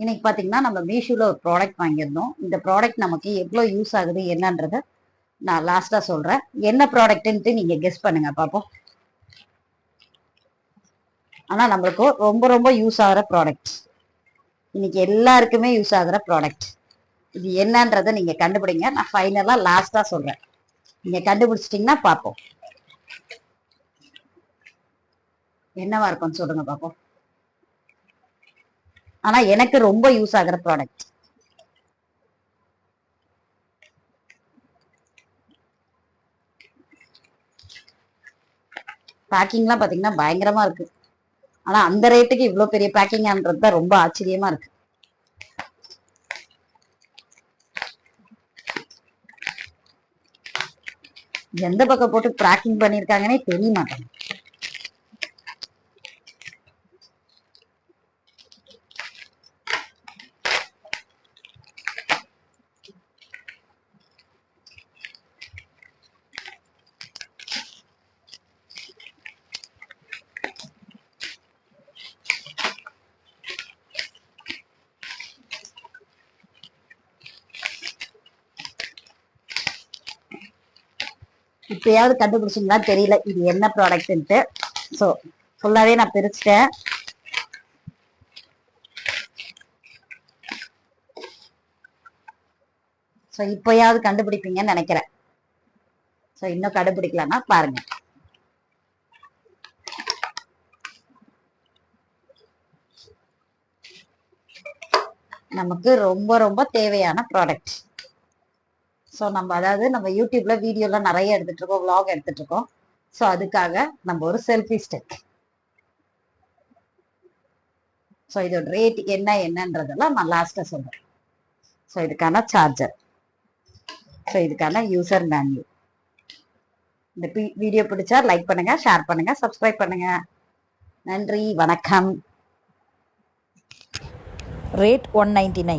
இன்னைக்கு பார்த்தீங்கன்னா நம்ம மீஷோவில் ஒரு ப்ராடக்ட் வாங்கியிருந்தோம். இந்த ப்ராடக்ட் நமக்கு எவ்வளோ யூஸ் ஆகுது என்னன்றத நான் லாஸ்ட்டாக சொல்கிறேன் என்ன ப்ராடக்ட்டுன்ட்டு நீங்கள் கெஸ் பண்ணுங்க பார்ப்போம் ஆனால் நம்மளுக்கு ரொம்ப ரொம்ப யூஸ் ஆகிற ப்ராடக்ட் இன்னைக்கு எல்லாருக்குமே யூஸ் ஆகிற ப்ராடக்ட் இது என்னன்றதை நீங்கள் கண்டுபிடிங்க. நான் ஃபைனலாக லாஸ்ட்டாக சொல்கிறேன் நீங்கள் கண்டுபிடிச்சிட்டிங்கன்னா பார்ப்போம் என்னவா இருக்கும்னு சொல்லுங்க பார்ப்போம் ஆனா எனக்கு ரொம்ப யூஸ் ஆகுற ப்ராடக்ட் பேக்கிங்லாம் பாத்தீங்கன்னா பயங்கரமா இருக்கு. ஆனா அந்த ரேட்டுக்கு இவ்வளவு பெரிய பேக்கிங்கான்றது தான் ரொம்ப ஆச்சரியமா இருக்கு. எந்த பக்கம் போட்டு பேக்கிங் பண்ணியிருக்காங்கன்னே தெரிய மாட்டேங்குது. இப்பயாவது கண்டுபிடிச்சிங்களா? தெரியல. இது என்ன ப்ராடக்ட்ன்ட்டு ஸோ ஃபுல்லாகவே நான் பிரிச்சிட்டேன். ஸோ இப்பயாவது கண்டுபிடிப்பீங்கன்னு நினைக்கிறேன். ஸோ இன்னும் கண்டுபிடிக்கலன்னா பாருங்க. நமக்கு ரொம்ப ரொம்ப தேவையான ப்ராடக்ட் ஸோ நம்ம அதாவது நம்ம யூடியூப்ல வீடியோலாம் நிறைய எடுத்துட்டு இருக்கோம் விளாக் எடுத்துட்டு இருக்கோம் ஸோ அதுக்காக நம்ம ஒரு செல்ஃபி ஸ்டிக் ஸோ இதோட ரேட் என்ன என்னன்றதெல்லாம் நான் லாஸ்ட்டாக சொல்கிறேன் ஸோ இதுக்கான சார்ஜர் ஸோ இதுக்கான யூசர் மேன்யூ இந்த வீடியோ பிடிச்சா லைக் பண்ணுங்க ஷேர் பண்ணுங்க சப்ஸ்கிரைப் பண்ணுங்க. நன்றி வணக்கம். Rate one ninety nine